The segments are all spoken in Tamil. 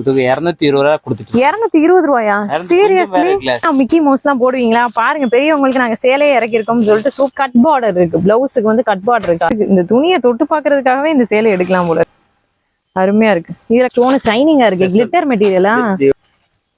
கொடுத்துருக்கு இரநூத்தி இருபது ரூபா கொடுத்துட்டு இருநூத்தி இருபது ரூபாயா? சீரியஸ்லி மிக்கி மவுஸ் தான் போடுவீங்களா? பாருங்க பெரியவங்களுக்கு நாங்க சேலையே இறக்கிருக்கோம்னு சொல்லிட்டு சூப் கட் பார்டர் இருக்கு. பிளவுஸுக்கு வந்து கட் பார்டர் இருக்கு? இந்த துணியை தொட்டு பாக்குறதுக்காகவே இந்த சேலை எடுக்கலாம் போல. அருமையா இருக்கு. இதுல ஸ்டோன் ஷைனிங்கா இருக்கு. கிளிட்டர் மெட்டீரியலா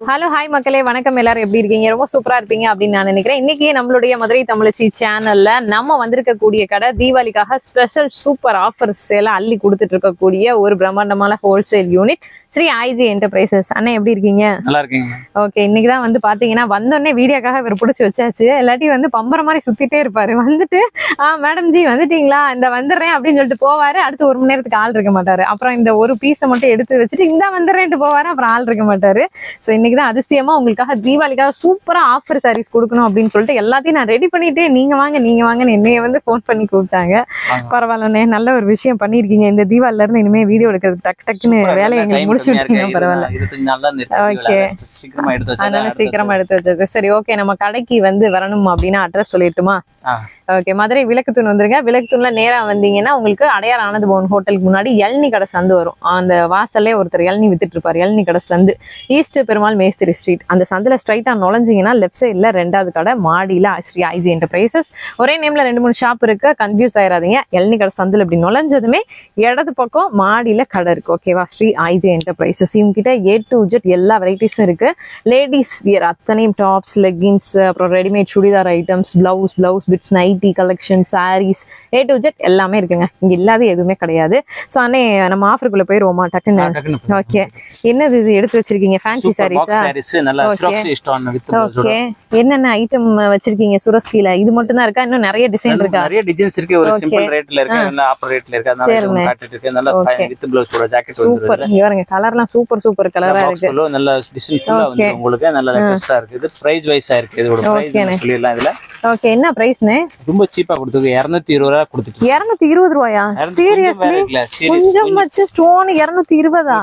ஹலோ ஹாய் மக்களே. வணக்கம். எல்லாரும் எப்படி இருக்கீங்க? ரொம்ப சூப்பரா இருப்பீங்க அப்படின்னு நான் நினைக்கிறேன். இன்னைக்கு நம்மளுடைய மதுரை தமிழச்சி சேனல்ல நம்ம வந்திருக்கக்கூடிய கடை தீபாவளிக்காக ஸ்பெஷல் சூப்பர் ஆஃபர்ஸ் எல்லாம் அள்ளி கொடுத்துட்டு இருக்கக்கூடிய ஒரு பிரம்மாண்டமான wholesale unit Sri IG Enterprises அண்ணா எப்படி இருக்கீங்க? நல்லா இருக்கீங்க. ஓகே இன்னைக்கு தான் வந்து பாத்தீங்கன்னா வந்தோடனே வீடியோக்காக இவர் பிடிச்சி வச்சாச்சு. இல்லாட்டி வந்து பம்பர மாதிரி சுத்திட்டே இருப்பாரு. வந்துட்டு ஆ மேடம் ஜி வந்துட்டீங்களா? இந்த வந்துடுறேன் அப்படின்னு சொல்லிட்டு போவாரு. அடுத்து ஒரு மணி நேரத்துக்கு ஆள் இருக்க மாட்டாரு. அப்புறம் இந்த ஒரு பீஸை மட்டும் எடுத்து வச்சுட்டு இந்த வந்துடுறேன்ட்டு போவாரு. அப்புறம் ஆள் இருக்க மாட்டாரு. ஸோ இன்னைக்கு தான் அதிசயமா உங்களுக்காக தீபாவளிக்காக சூப்பரா ஆஃபர் சாரீஸ் கொடுக்கணும் அப்படின்னு சொல்லிட்டு எல்லாத்தையும் நான் ரெடி பண்ணிட்டு நீங்க வாங்க நீங்க வாங்கன்னு என்னைய வந்து ஃபோன் பண்ணி கூப்பிட்டாங்க. பரவாயில்லண்ணே நல்ல ஒரு விஷயம் பண்ணிருக்கீங்க இந்த தீபாவளில இருந்து இனிமே வீடியோ எடுக்கிறது டக்கு டக்குன்னு வேலையை எங்களுக்கு சீக்கிரமா எடுத்து வச்சா அதனால சீக்கிரமா எடுத்து வச்சது சரி ஓகே. நம்ம கடைக்கு வந்து வரணும் அப்படின்னா அட்ரஸ் சொல்லிட்டுமா. ஓகே மதுரை விளக்குத்தூண் வந்துருங்க. விளக்குத்தூண்ல நேரா வந்தீங்கன்னா உங்களுக்கு அடையார் ஆனந்த பவன் ஹோட்டலுக்கு முன்னாடி எல்னி கடை சந்து வரும். அந்த வாசல்லே ஒருத்தர் எல்னி வித்துட்டு இருப்பாரு எல்னி கடை சந்து. ஈஸ்ட் பெருமாள் மேஸ்திரி ஸ்ட்ரீட். அந்த சந்துல ஸ்ட்ரைட்டா நுழைஞ்சிங்கன்னா லெஃப்ட் சைடுல ரெண்டாவது கடை மாடியில ஸ்ரீ ஐஜி என்டர்பிரைசஸ் ஒரே நேம்ல ரெண்டு மூணு ஷாப் இருக்கு. கன்ஃபியூஸ் ஆயிடாதீங்க எல்னி கடை சந்தில் இப்படி நுழைஞ்சதுமே இடது பக்கம் மாடியில கடை இருக்கு. ஓகேவா ஸ்ரீ ஐஜி என்டர்பிரைசஸ் இவங்க கிட்ட ஏ டு ஜெட் எல்லா வெரைட்டிஸும் இருக்கு. லேடிஸ் வியர் அத்தனையும் டாப்ஸ் லெகின்ஸ் அப்புறம் readymade churidar items blouse blouse bits nightie collection sarees A to Z எல்லாமே இருக்குங்க. இங்க இல்லாத எதுவுமே கிடையாது. ஸோ அண்ணே நம்ம ஆஃபருக்குள்ள போயிருவோமா டக்குன்னு. ஓகே என்னது இது எடுத்து வச்சிருக்கீங்க? ஃபேன்சி சாரீஸா ஓகே என்னென்ன ஐட்டம் வச்சிருக்கீங்க? சுரஸ்கில இது மட்டும் தான் இருக்கா? இன்னும் நிறைய டிசைன் இருக்கா? நிறைய டிசைன்ஸ் இருக்கு. ஒரு. சிம்பிள் ரேட்ல இருக்கு. நல்ல ஆஃபர் ரேட்ல இருக்கு. அதனால காட்டிட்டு இருக்கு. நல்ல. வித் ப்ளவுஸோட ஜாக்கெட் சூப்பர் பாருங்க. கலர்லாம் சூப்பர் சூப்பர் கலரா இருக்கு. நல்ல டிசைன் ஃபுல்லா வந்து. உங்களுக்கு. நல்ல லேட்டஸ்டா இருக்கு. இது பிரைஸ் வைஸா இருக்கு. இதோட. பிரைஸ் சொல்லிடலாம் இதுல. ஓகே என்ன பிரைஸ்னே ரொம்ப சீப்பா கொடுத்துருக்கு. இருநூத்தி இருபது ரூபா கொடுத்துட்டு இருநூத்தி இருபது ரூபாயா? சீரியஸ்லி கொஞ்சம் வச்சு ஸ்டோன் இருநூத்தி இருபதா?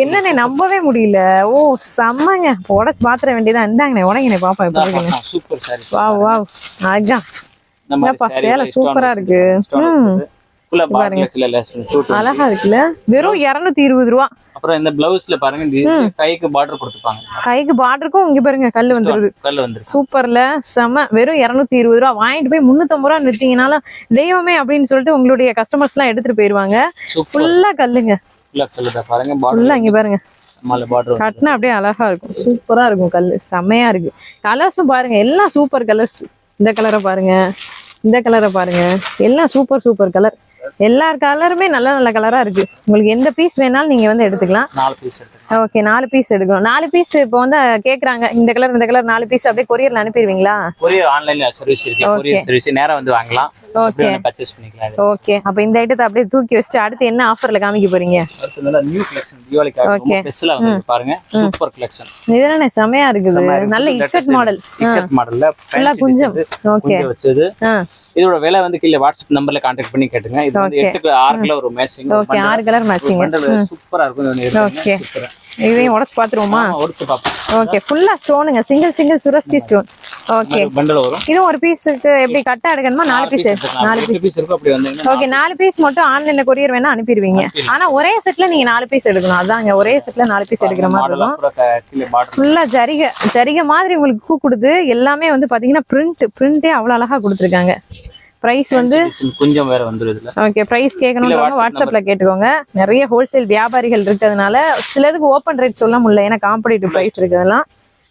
என்னண்ணே நம்பவே முடியல. ஓ செம்மங்க. உடச்சு பாத்திர வேண்டியதா? இந்தாங்கண்ணே உடங்கண்ணே பாப்பா இருக்குன்னு சூப்பர் சாரி வா வா அதான். சேலை சூப்பரா இருக்கு. ம். அழகா இருக்குல்ல? வெறும் இருநூத்தி இருபது ரூபா. அப்புறம் இந்த பிளவுஸ்ல பாருங்க கைக்கு பார்டர் கொடுத்துப்பாங்க. கைக்கு பார்டருக்கும் இங்க பாருங்க வந்துருது. கல் வந்துருச்சு. சூப்பர்ல. செம வெறும் இருநூத்தி இருபது ரூபா. வாங்கிட்டு போய் முன்னூத்தம்பது ரூபா நிறுத்தீங்கனாலும் தெய்வமே அப்படின்னு சொல்லிட்டு உங்களுடைய கஸ்டமர்ஸ் எல்லாம் எடுத்துட்டு போயிருவாங்க. ஃபுல்லா கல்லுங்க. ஃபுல்லா இங்க பாருங்க. கட்டினா அப்படியே அழகா இருக்கும். சூப்பரா இருக்கும் கல்லு. செம்மையா இருக்கு. கலர்ஸும் பாருங்க எல்லாம் சூப்பர் கலர்ஸ் இந்த கலரை பாருங்க. இந்த கலரை பாருங்க. எல்லாம் சூப்பர் சூப்பர் கலர் எல்லா கலருமே நல்ல நல்ல கலரா இருக்கு. உங்களுக்கு எந்த பீஸ் வேணாலும் நீங்க வந்து எடுத்துக்கலாம். நாலு பீஸ் எடுத்துக்கலாம். ஓகே நாலு பீஸ் எடுக்கணும். நாலு பீஸ் இப்போ வந்து கேக்குறாங்க இந்த கலர் இந்த கலர் நாலு பீஸ் அப்படியே கொரியர்ல அனுப்பிடுவீங்களா? கொரியர் ஆன்லைன்ல சர்வீஸ் இருக்கு. கொரியர் சர்வீஸ் நேரா வந்து வாங்கலாம். ஓகே பர்ச்சேஸ் பண்ணிக்கலாம். ஓகே அப்ப இந்த ஐட்டத்தை அப்படியே தூக்கி வச்சுட்டு அடுத்து என்ன ஆஃபர்ல காமிக்க போறீங்க? அடுத்து நல்லா நியூ கலெக்ஷன் தீபாவளிக்காக ரொம்ப Okay. ஸ்பெஷலா வந்து பாருங்க. சூப்பர் கலெக்ஷன் இது என்ன செமையா இருக்குது. நல்ல இக்கட் மாடல் இக்கட் மாடல்ல ஃபுல்லா குஞ்சம். ஓகே வச்சது. இதோட விலை வந்து கீழே வாட்ஸ்அப் நம்பர்ல கான்டாக்ட் பண்ணி கேட்டுங்க இது வந்து. எட்டு ஆறு ஒரு மேட்சிங் ஓகே ஆறு கலர் மேட்சிங் சூப்பரா இருக்கும். இது இதையும் உடச்சு பாத்துருவோமா? ஒடுத்து பாப்போம். ஓகே ஃபுல்லா ஸ்டோனுங்க single single Swarovski stone okay bundle வரும். இதுவும் ஒரு பீஸுக்கு எப்படி கட்டா எடுக்கணுமா? நாலு பீஸ் நாலு பீஸ் ஓகே நாலு பீஸ் மட்டும் ஆன்லைன்ல கொரியர் வேணா அனுப்பிடுவீங்க ஆனா ஒரே செட்ல நீங்க நாலு பீஸ் எடுக்கணும். அதாங்க ஒரே செட்ல நாலு பீஸ் எடுக்கிற மாதிரி இருக்கும். ஃபுல்லா ஜரிகை ஜரிகை மாதிரி உங்களுக்கு பூ கொடுத்து எல்லாமே வந்து பாத்தீங்கன்னா பிரிண்ட் பிரிண்டே அவ்வளவு அழகா கொடுத்துருக்காங்க. பிரைஸ் வந்து கொஞ்சம் வேற வந்துரும் இதுல. ஓகே பிரைஸ் WhatsApp வாட்ஸ்அப்ல கேட்டுக்கோங்க. நிறைய ஹோல்சேல் வியாபாரிகள் இருக்கிறதுனால சிலதுக்கு ஓப்பன் ரேட் சொல்ல முடியல. ஏன்னா காம்படிட்டிவ் பிரைஸ் இருக்கிறதெல்லாம்.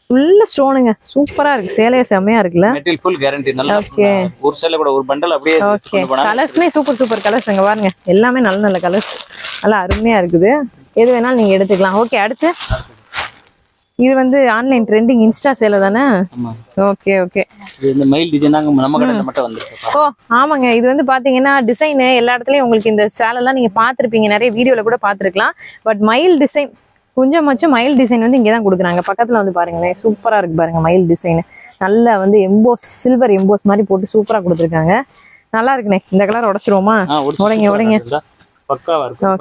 ஃபுல்லா ஸ்டோனுங்க சூப்பரா இருக்கு. சேலைய செம்மையா இருக்குல்ல. மெட்டீரியல் ஃபுல் கேரண்டி நல்லா Okay. ஒரு சேல கூட ஒரு பண்டல் அப்படியே ஓகே கலர்ஸ்மே சூப்பர் சூப்பர் கலர்ஸ் அங்க பாருங்க. எல்லாமே நல்ல நல்ல கலர்ஸ் நல்லா அருமையா இருக்குது. எது வேணாலும் நீங்க எடுத்துக்கலாம். ஓகே அடுத்து. இது வந்து ஆன்லைன் ட்ரெண்டிங் இன்ஸ்டா சேலை தானே? ஓகே ஓகே இந்த மயில் டிசைன் தாங்க நம்ம கடையில மட்டும் வந்துருக்கு. ஓ ஆமாங்க. இது வந்து பாத்தீங்கன்னா டிசைன் எல்லா இடத்துலயும் உங்களுக்கு இந்த சேலெல்லாம் நீங்க பார்த்திருப்பீங்க. நிறைய வீடியோல கூட பார்த்திருக்கலாம். பட் மயில் டிசைன் கொஞ்சம் மச்சும் மயில் டிசைன் வந்து இங்கே தான் கொடுக்குறாங்க. பக்கத்துல வந்து பாருங்களேன். சூப்பரா இருக்கு பாருங்க மயில் டிசைன் நல்லா வந்து எம்போஸ் சில்வர் எம்போஸ் மாதிரி போட்டு சூப்பரா கொடுத்துருக்காங்க. நல்லா இருக்குண்ணே. இந்த கலர் உடைச்சிருவோமா? உடைங்க, உடைங்க. பக்காவா இருக்கும்.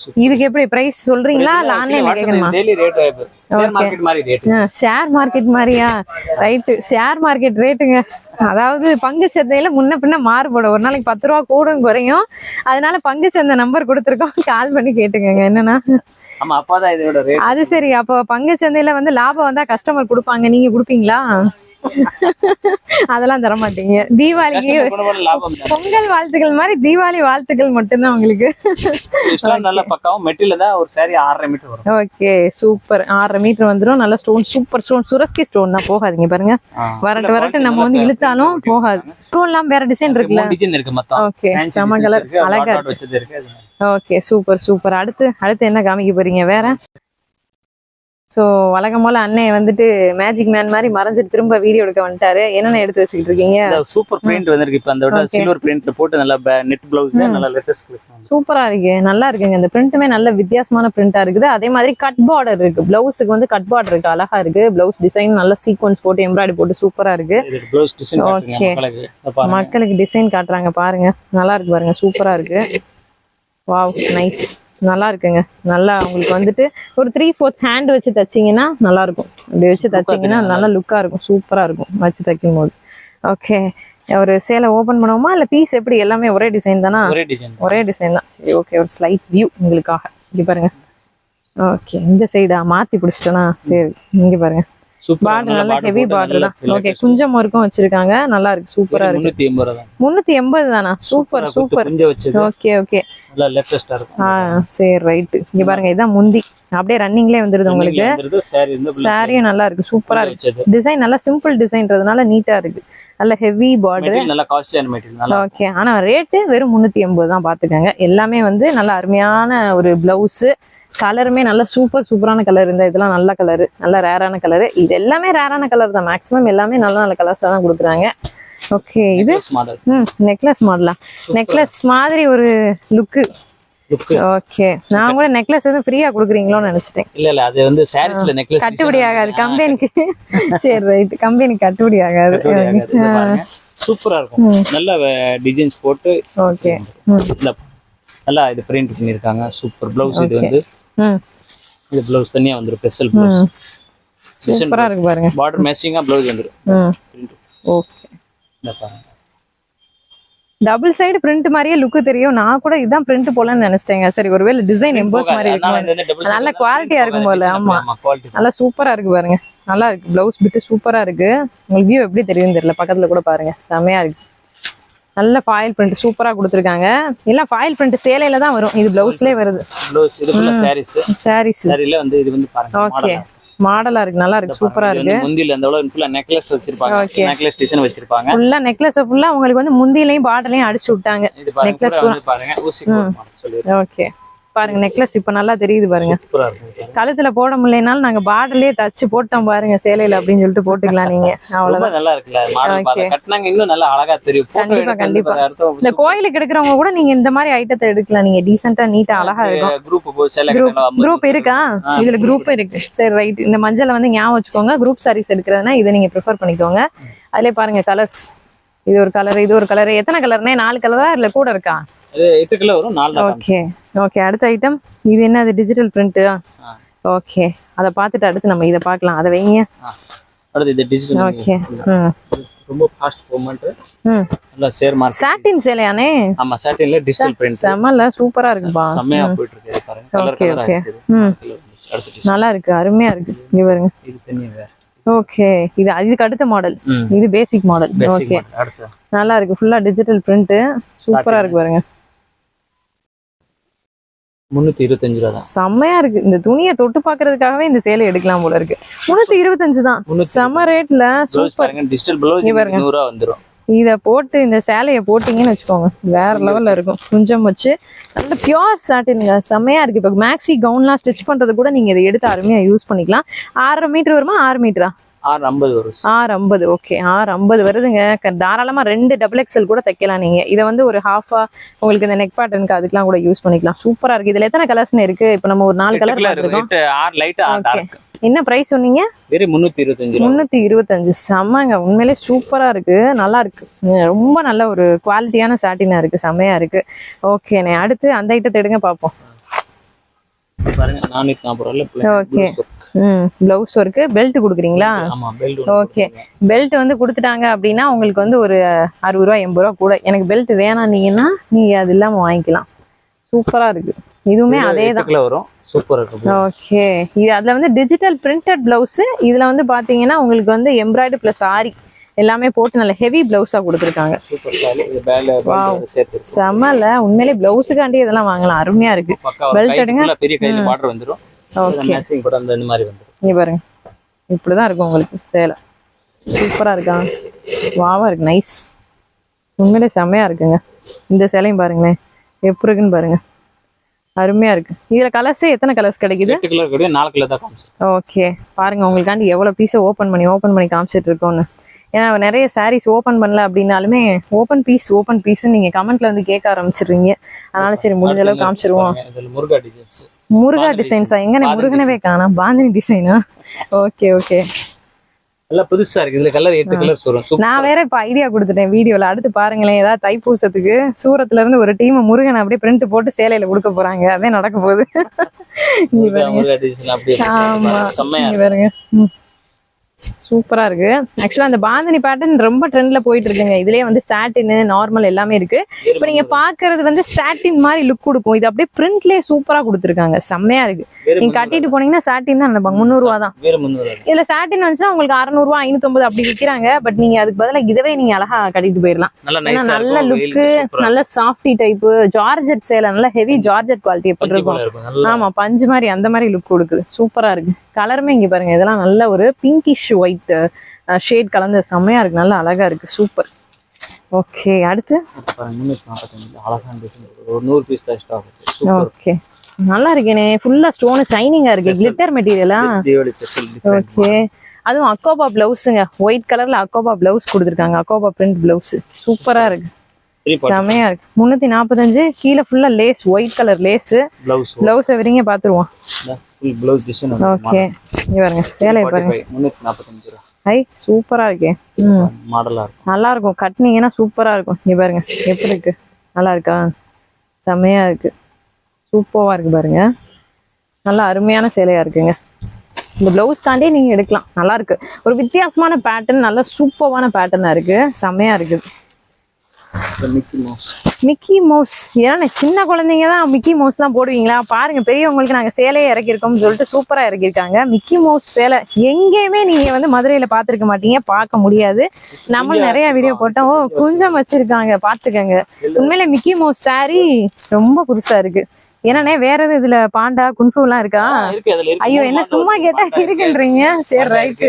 சூப்பர். இதுக்கு எப்படி பிரைஸ் சொல்றீங்களா? இல்ல ஆன்லைன்ல daily rate ஆயிடுது. share market மாதிரி rate. ஷேர் மார்க்கெட் மாதிரியா? ரைட்டு ஷேர் மார்க்கெட் ரேட்டுங்க அதாவது பங்கு சந்தையில முன்ன பின்ன மாறுபடும். ஒரு நாளைக்கு பத்து ரூபா கூடும் குறையும். அதனால பங்கு சந்தை நம்பர் கொடுத்துருக்கோம். கால் பண்ணி கேட்டுக்கோங்க. என்னன்னா? ரேட் அது சரி. அப்போ பங்கு சந்தையில வந்து லாபம் வந்தா கஸ்டமர் கொடுப்பாங்க. நீங்க கொடுப்பீங்களா? அதெல்லாம் தர மாட்டீங்க. தீபாவளிக்கு பொங்கல் வாழ்த்துக்கள் மாதிரி தீபாவளி வாழ்த்துக்கள் மட்டும்தான் உங்களுக்கு. நல்ல பக்காவும் மெட்டீரியல் தான் ஒரு சாரி ஆறரை மீட்டர் வரும். ஓகே சூப்பர் ஆறரை மீட்டர் வந்துடும் நல்ல stone super stone Swarovski stone தான் போகாதீங்க பாருங்க. வரட்டு வரட்டு நம்ம வந்து இழுத்தாலும் போகாது. ஸ்டோன் எல்லாம் வேற டிசைன் இருக்குல்ல. டிசைன் இருக்கு மொத்தம். ஓகே செம கலர் அழகா இருக்கு. ஓகே சூப்பர் சூப்பர் அடுத்து அடுத்து என்ன காமிக்க போறீங்க? வேற? ஸோ வழக்கம் போல அண்ணே வந்துட்டு மேஜிக் மேன் மாதிரி மறைஞ்சிட்டு திரும்ப வீடியோ எடுக்க வந்துட்டாரு. என்னென்ன எடுத்து வச்சுக்கிட்டு இருக்கீங்க? சூப்பர் பிரிண்ட் வந்திருக்கு. இப்ப அந்த. சில்வர் பிரிண்ட்ல போட்டு நல்லா நெட் பிளவுஸ் நல்லா லேட்டஸ்ட் சூப்பரா இருக்கு. நல்லா இருக்குங்க. இந்த பிரிண்ட்டுமே நல்ல வித்தியாசமான பிரிண்டா இருக்குது. அதே மாதிரி கட் பார்டர் இருக்கு. பிளவுஸுக்கு வந்து கட் பார்டர் இருக்கு. அழகா இருக்கு. பிளவுஸ் டிசைன் நல்ல சீக்வன்ஸ் போட்டு எம்ப்ராய்டரி போட்டு சூப்பரா இருக்கு. பாருங்க. மக்களுக்கு டிசைன் காட்டுறாங்க. பாருங்க. நல்லா இருக்கு பாருங்க. சூப்பரா இருக்கு. வாவ் நைஸ் நல்லா இருக்குங்க. நல்லா உங்களுக்கு வந்துட்டு ஒரு த்ரீ ஃபோர்த் ஹேண்ட் வச்சு தச்சீங்கன்னா நல்லா இருக்கும் அப்படி வச்சு தச்சீங்கன்னா நல்லா லுக்கா இருக்கும். சூப்பரா இருக்கும் வச்சு தைக்கும் போது ஓகே ஒரு சேலை ஓபன் பண்ணுவோமா? இல்ல பீஸ் எப்படி? எல்லாமே ஒரே டிசைன் தானா? ஒரே டிசைன் ஒரே டிசைன் தான். சரி ஓகே ஒரு ஸ்லைட் வியூ உங்களுக்காக. இங்க பாருங்க. ஓகே இந்த சைடா மாத்தி பிடிச்சிட்டேனா? சரி இங்க பாருங்க. பார்டர் நல்லா ஹெவி பார்டர் தான். ஓகே குஞ்சம் ஒர்க்கும் வச்சிருக்காங்க. நல்லா இருக்கு சூப்பரா இருக்கு. முன்னூத்தி எண்பது ரூபா தான். சூப்பர் சூப்பர் வச்சது. ஓகே ஓகே நல்லா லேட்டஸ்டா இருக்கும். ஆ சரி ரைட்டு இங்க பாருங்க இதான் முந்தி. அப்படியே ரன்னிங்லேயே வந்துருது உங்களுக்கு. சாரியும் நல்லா இருக்கு சூப்பரா இருக்கு. டிசைன் நல்லா சிம்பிள் டிசைன்றதுனால நீட்டா இருக்கு. நல்ல ஹெவி பார்டர் மெட்டீரியல் நல்லா காஸ்ட்லியான மெட்டீரியல் நல்லா ஓகே ஆனா ரேட்டு வெறும் முந்நூத்தி எண்பது தான் பாத்துக்கோங்க. எல்லாமே வந்து நல்ல அருமையான ஒரு பிளவுஸ் கலருமே நல்ல சூப்பர் சூப்பரான கலர் இந்த இதெல்லாம் நல்ல கலர் நல்ல ரேரான கலர். இது எல்லாமே ரேரான கலர் தான். மேக்ஸிமம் எல்லாமே நல்ல நல்ல கலர்ஸா தான் கொடுக்குறாங்க. ஓகே இது? ம் நெக்லஸ் மாடலா நெக்லஸ் மாதிரி ஒரு லுக்கு லுக் ஓகே நான் கூட நெக்லஸ் எதுவும் ஃப்ரீயா கொடுக்குறீங்களோன்னு நினைச்சிட்டேன். இல்ல இல்ல அது வந்து சாரீஸ்ல நெக்லஸ் கட்டுப்படி ஆகாது. கம்பெனிக்கு. சரி ரைட். கம்பெனிக்கு கட்டுப்படி ஆகாது. சூப்பரா இருக்கும். நல்ல டிசைன்ஸ் போட்டு ஓகே நல்லா இது பிரிண்ட் பண்ணிருக்காங்க சூப்பர். பிளவுஸ் இது வந்து இது பிளவுஸ் தனியா வந்துரும் ஸ்பெஷல் பிளவுஸ் சூப்பரா இருக்கு பாருங்க. பார்டர் மேட்சிங்கா பிளவுஸ் வந்துரும். ம். Print. ஓகே இந்த பாருங்க. டபுள் சைடு பிரிண்ட் மாதிரியே லுக் தெரியும். நான் கூட இதான் பிரிண்ட் போலன்னு நினைச்சிட்டேங்க. சரி ஒருவேளை டிசைன் எம்போஸ் மாதிரி இருக்கும்? இந்த நல்ல ஆ இருக்கும் போல, ஆமா. நல்லா சூப்பரா இருக்கு பாருங்க. நல்லா இருக்கு. பிளவுஸ் பிட்டு சூப்பரா இருக்கு. உங்களுக்கு வியூ எப்படி தெரியும் தெரியல. பக்கத்துல கூட பாருங்க. செமையா இருக்கு. நல்ல ஃபாயில் பிரிண்ட் சூப்பரா கொடுத்துருக்காங்க. எல்லாம் ஃபாயில் பிரிண்ட் சேலையில தான் வரும். இது பிளவுஸ்லயே வருது. சாரீஸ் வந்து இது வந்து பாருங்க ஓகே மாடலா இருக்கு. நல்லா இருக்கு. சூப்பரா இருக்கு. முந்தில அந்த அளவு ஃபுல்லா நெக்லஸ் வச்சிருப்பாங்க. நெக்லஸ் டிசைன் வச்சிருப்பாங்க. ஃபுல்லா நெக்லஸ் ஃபுல்லா உங்களுக்கு வந்து முந்திலையும் பாட்டிலையும் அடிச்சு விட்டாங்க. இது பாருங்க ஓகே பாருங்க நெக்லஸ் இப்ப நல்லா தெரியுது பாருங்க. கழுத்துல போட முடியலனாலும் நாங்க பார்டர்லயே தச்சு போட்டோம் பாருங்க சேலையில அப்படின்னு சொல்லிட்டு போட்டுக்கலாம் நீங்க. அவ்வளவுதான். நல்லா இருக்குல்ல கண்டிப்பா, கண்டிப்பா. இந்த கோயிலுக்கு எடுக்கிறவங்க கூட நீங்க இந்த மாதிரி ஐட்டத்தை எடுக்கலாம். நீங்க டீசெண்டா நீட்டா அழகா இருக்கும். குரூப் இருக்கா? இதுல குரூப் இருக்கு. சரி ரைட் இந்த மஞ்சளை வந்து ஞாபகம் வச்சுக்கோங்க. குரூப் சாரீஸ் எடுக்கிறதுனா இதை நீங்க ப்ரிஃபர் பண்ணிக்கோங்க. அதுலயே பாருங்க கலர்ஸ் இது ஒரு கலர் இது ஒரு கலர் எத்தனை கலர்னே நாலு கலரா இல்ல கூட இருக்கா? இது எட்டு கிலோ வரும் நாலு தான் ஓகே ஓகே அடுத்த ஐட்டம் இது என்ன? அது டிஜிட்டல் பிரிண்ட் ஆ. ஓகே அதை பார்த்துட்டு அடுத்து நம்ம இதை பார்க்கலாம். அதை வைங்க. ஆ. அடுத்து இது டிஜிட்டல் ஓகே ரொம்ப ஃபாஸ்ட் மூவ்மெண்ட் ம். நல்லா ஷேர் மார்க்கெட் சாட்டின் சேலையானே? ஆமா சாட்டின்ல டிஜிட்டல் பிரிண்ட் செம்மல சூப்பரா இருக்குப்பா செம்மையா போயிட்டு இருக்கு. பாருங்க. கலர் கலரா. நல்லா இருக்கு. அருமையா இருக்கு. இங்க பாருங்க. இது வேற. ஓகே இது இதுக்கு அடுத்த மாடல் இது பேசிக் மாடல் ஓகே நல்லா இருக்கு. ஃபுல்லா டிஜிட்டல் பிரிண்ட் சூப்பரா இருக்கு பாருங்க. முன்னூத்தி இருபத்தஞ்சு ரூபா தான் செம்மையா இருக்கு. இந்த துணியை தொட்டு பாக்குறதுக்காகவே இந்த சேலை எடுக்கலாம் போல இருக்கு. முன்னூத்தி இருபத்தஞ்சு தான். செம்ம ரேட்ல சூப்பர். டிஜிட்டல் ப்ளவுஸ் பாருங்க. வந்துரும். இத போட்டு இந்த சேலைய போட்டீங்கன்னு வச்சுக்கோங்க. வேற லெவல்ல இருக்கும். குஞ்சம் வச்சு நல்ல பியூர் சாட்டின்ங்க செம்மையா இருக்கு. இப்ப மேக்ஸி கவுன்லாம் ஸ்டிச் பண்றது கூட நீங்க இதை எடுத்து அருமையா யூஸ் பண்ணிக்கலாம். ஆறரை மீட்டர் வருமா? ஆறு மீட்டரா ஆறு ஐம்பது வரும் ஆறு ஐம்பது ஓகே ஆறு ஐம்பது வருதுங்க. க- தாராளமா ரெண்டு டபுள் எக்ஸல் கூட தைக்கலாம் நீங்க. இதை வந்து ஒரு ஹாஃபா உங்களுக்கு இந்த நெக் பேட்டர்னுக்கு அதுக்கெல்லாம் கூட யூஸ் பண்ணிக்கலாம். சூப்பரா இருக்கு. இதுல எத்தனை கலர்ஸ்னு இருக்கு? இப்போ நம்ம ஒரு நாலு கலர் ஆறு ஓகே என்ன பிரைஸ் சொன்னீங்க? வெறும் முன்னூத்தி இருபத்தஞ்சு ரூபா. முன்னூத்தி இருபத்தஞ்சு. செம்மங்க. உண்மையிலே சூப்பரா இருக்கு. நல்லா இருக்கு. உம், ரொம்ப நல்ல ஒரு குவாலிட்டியான சாட்டினா இருக்கு. செம்மையா இருக்கு. ஓகேண்ணே அடுத்து அந்த ஐட்டத்தை எடுங்க பார்ப்போம். பாருங்க நாற்பது Okay. பிளவுஸ் ஒர்க்கு பெல்ட் கொடுக்குறீங்களா? ஓகே பெல்ட் வந்து கொடுத்துட்டாங்க அப்படின்னா உங்களுக்கு வந்து ஒரு அறுபது ரூபா எண்பது ரூபா கூட. எனக்கு பெல்ட் வேணான்னீங்கன்னா நீங்க அது இல்லாம வாங்கிக்கலாம். சூப்பரா இருக்கு. இதுவுமே அதே தான் வரும். சூப்பர் இருக்கு. ஓகே இது அதுல வந்து டிஜிட்டல் பிரிண்டட் பிளவுஸ் இதுல வந்து பாத்தீங்கன்னா உங்களுக்கு வந்து எம்ப்ராய்டு பிளஸ் ஆரி எல்லாமே போட்டு நல்ல ஹெவி பிளவுஸா கொடுத்துருக்காங்க. செம்மல. உண்மையிலே பிளவுஸுக்காண்டி இதெல்லாம் வாங்கலாம். அருமையா இருக்கு. கை எடுங்க. பெரிய கையில பார்டர் வந்துரும். பாருங்க. இப்படிதான் இருக்கும் உங்களுக்கு சேலை. சூப்பரா இருக்கா? வாவா இருக்கு. நைஸ் உண்மையிலே செம்மையா இருக்குங்க. இந்த சேலையும் பாருங்களேன். எப்படி இருக்குன்னு பாருங்க. அருமையா இருக்கு. இதுல கலர்ஸ் எத்தனை கலர்ஸ் கிடைக்குது? ஓகே பாருங்க உங்களுக்காண்டி எவ்வளவு பீஸை ஓப்பன் பண்ணி ஓப்பன் பண்ணி காமிச்சிட்டு இருக்கோம்னு. ஏன்னா நிறைய சாரீஸ் ஓப்பன் பண்ணல அப்படின்னாலுமே ஓப்பன் பீஸ் ஓப்பன் பீஸ் நீங்க கமெண்ட்ல வந்து கேட்க ஆரம்பிச்சிடுறீங்க. அதனால சரி முடிஞ்ச அளவுக்கு காமிச்சிருவோம். முருகா டிசைன்ஸ் பாந்தினி முருகனவே காணோம். பாந்தினி டிசைனா ஓகே ஓகே. புதுசா இருக்கு. இதுல கலர் எட்டு கலர்ஸ் வரும் நான் வேற இப்ப ஐடியா கொடுத்துட்டேன் வீடியோல. அடுத்து பாருங்களேன் ஏதாவது தைப்பூசத்துக்கு சூரத்துல இருந்து ஒரு டீம் முருகன் அப்படியே பிரிண்ட் போட்டு சேலையில கொடுக்க போறாங்க. அதே நடக்க போகுது. இங்க பாருங்க ஆமா இங்க பாருங்க. ம். சூப்பரா இருக்கு. ஆக்சுவலா அந்த பாந்தினி பேட்டர்ன் ரொம்ப ட்ரெண்ட்ல போயிட்டு இருக்குங்க இதுலயே வந்து சாட்டின் நார்மல் எல்லாமே இருக்கு. இப்ப நீங்க பாக்குறது வந்து சாட்டின் மாதிரி லுக் கொடுக்கும். இது அப்படியே பிரிண்ட்லயே சூப்பரா கொடுத்துருக்காங்க. செம்மையா இருக்கு. நீங்க கட்டிட்டு போனீங்கன்னா சாட்டின் தான் நினைப்பாங்க. முந்நூறு ரூபா தான். இதுல சாட்டின் வந்துச்சுன்னா உங்களுக்கு அறுநூறுவா ஐநூத்தொன்பது அப்படி விற்கிறாங்க பட் நீங்க அதுக்கு பதிலா இதவே நீங்க அழகா கட்டிட்டு போயிடலாம் நல்ல ஏன்னா நல்ல லுக்கு நல்ல சாஃப்டி டைப் ஜார்ஜெட் சேலை நல்ல ஹெவி ஜார்ஜெட் குவாலிட்டி எப்படி இருக்கும். ஆமா பஞ்சு மாதிரி அந்த மாதிரி லுக் கொடுக்குது. சூப்பரா இருக்கு. கலருமே இங்க பாருங்க. இதெல்லாம் நல்ல ஒரு பிங்கிஷ் ஒயிட் ஷேட் கலந்த செம்மையா இருக்கு. நல்லா அழகா இருக்கு. சூப்பர் ஓகே அடுத்து? நூறு பீஸ் ஓகே நல்லா இருக்கேனே. ஃபுல்லா ஸ்டோன் ஷைனிங்கா இருக்கு. கிளிட்டர் மெட்டீரியலா ஓகே அதுவும் அக்கோபா பிளவுஸுங்க ஒயிட் கலர்ல அக்கோபா பிளவுஸ் கொடுத்துருக்காங்க. அக்கோபா பிரிண்ட் பிளவுஸ் சூப்பரா இருக்கு. செமையா இருக்கு. முன்னூத்தி நாற்பத்தஞ்சு கீழே ஃபுல்லா lace white colour lace blouse blouse விரிங்க பாத்துருவோம். ஃபுல் பிளவுஸ் டிசைன் ஓகே இங்க பாருங்க சேலை பாருங்க. ஐ சூப்பரா இருக்கே. ம். மாடலா இருக்கும். நல்லா இருக்கும். கட்டினீங்கன்னா சூப்பரா இருக்கும். இங்க பாருங்க எப்படி இருக்கு? நல்லா இருக்கா? செமையா இருக்கு. சூப்பரா இருக்கு பாருங்க. நல்லா அருமையான சேலையா இருக்குங்க. இந்த பிளவுஸ் தாண்டி நீங்க எடுக்கலாம். நல்லா இருக்கு. ஒரு வித்தியாசமான பேட்டர்ன் நல்ல சூப்பரான பேட்டர்னா இருக்கு. செமையா இருக்குது மிக்கி மவுஸ் ஏன்னா சின்ன குழந்தைங்க தான் மிக்கி மவுஸ் தான் போடுவீங்களா? பாருங்க பெரியவங்களுக்கு நாங்க சேலையை இறக்கியிருக்கோம்னு சொல்லிட்டு சூப்பரா இறக்கியிருக்காங்க. மிக்கி மவுஸ் சேலை எங்கேயுமே நீங்க வந்து மதுரையில பாத்திருக்க மாட்டீங்க பார்க்க முடியாது. நம்ம நிறைய வீடியோ போட்டோம். ஓ குஞ்சம் வச்சிருக்காங்க பாத்துக்கங்க உண்மையில மிக்கி மவுஸ் saree ரொம்ப புதுசா இருக்கு. ஏன்னா வேற எதுவும் இதுல பாண்டா குன்ஃபு எல்லாம் இருக்கா ஐயோ என்ன சும்மா. கேட்டா. இருக்குன்றீங்க? சரி ரைட்டு